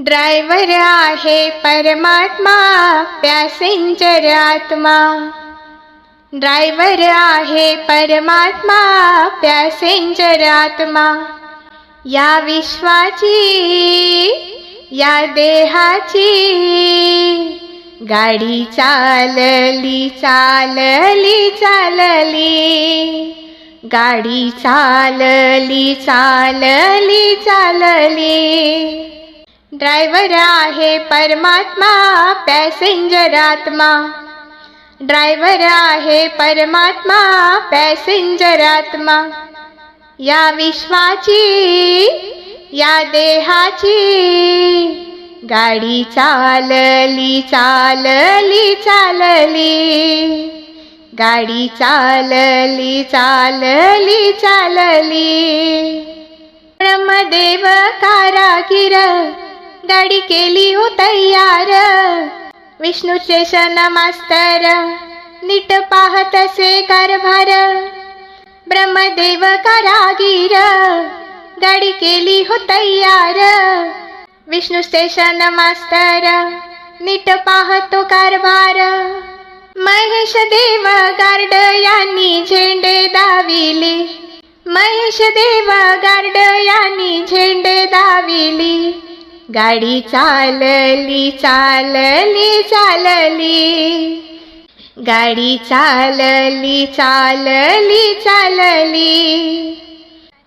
Driver आहे परमात्मा passenger आत्मा. ड्रायव्हर आहे परमात्मा पॅसेंजर आत्मा. या विश्वाची या देहाची गाडी चालली चालली चालली. गाडी चालली चालली चालली. ड्रायव्हर आहे परमात्मा पॅसेंजर आत्मा. ड्रायव्हर आहे परमात्मा पॅसेंजर आत्मा. या विश्वाची या देहाची गाडी चालली चालली चालली. गाडी चालली चालली चालली. ब्रह्मदेव कारागिर गाडी केली हो तयार. विष्णू स्टेशन मास्तर नीट पाहत असे कारभार. ब्रह्मदेव कारागीर गाडी केली हो तयार. विष्णू स्टेशन मास्तर नीट पाहतो कारभार. महेश देव गार्ड यांनी झेंडे दाविले. महेश देव गार्ड यांनी झेंडे दाविली. गाडी चालली चालली चालली. गाडी चालली चालली चालली.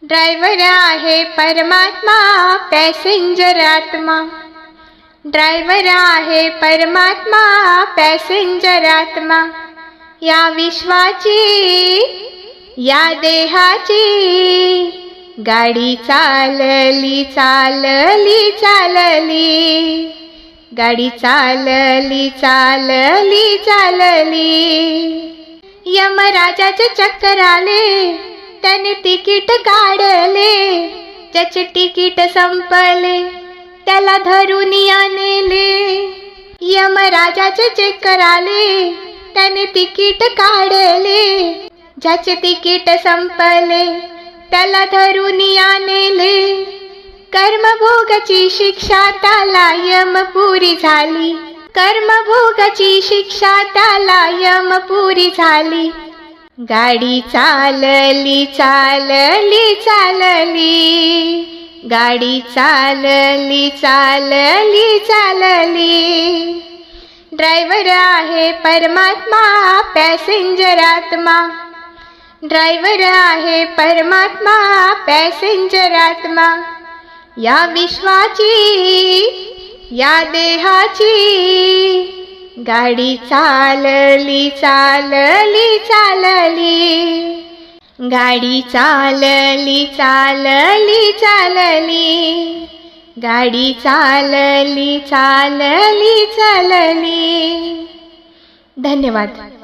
ड्रायव्हर आहे परमात्मा पॅसेंजर आत्मा. ड्रायव्हर आहे परमात्मा पॅसेंजर आत्मा. या विश्वाची या देहाची. गाडी चालली चालली चालली. गाडी चालली चालली चालली. यमराजाचे चक्कर आले त्याने तिकीट काढले. ज्याचे तिकीट संपले त्याला धरून या नेले यमराजाचे चक्कर आले त्याने तिकीट काढले. ज्याचे तिकीट संपले त्याला धरून या नेले कर्मभोगाची शिक्षा त्याला यमपुरी झाली. कर्मभोगाची शिक्षा त्याला यमपुरी झाली. गाडी चालली चालली चालली. गाडी चालली चालली चालली. ड्रायव्हर आहे परमात्मा पॅसेंजर आत्मा. ड्रायव्हर आहे परमात्मा पॅसेंजर आत्मा. या विश्वाची या देहाची गाडी चालली चालली चालली. गाडी चालली चालली चालली. गाडी चालली चालली चालली. धन्यवाद.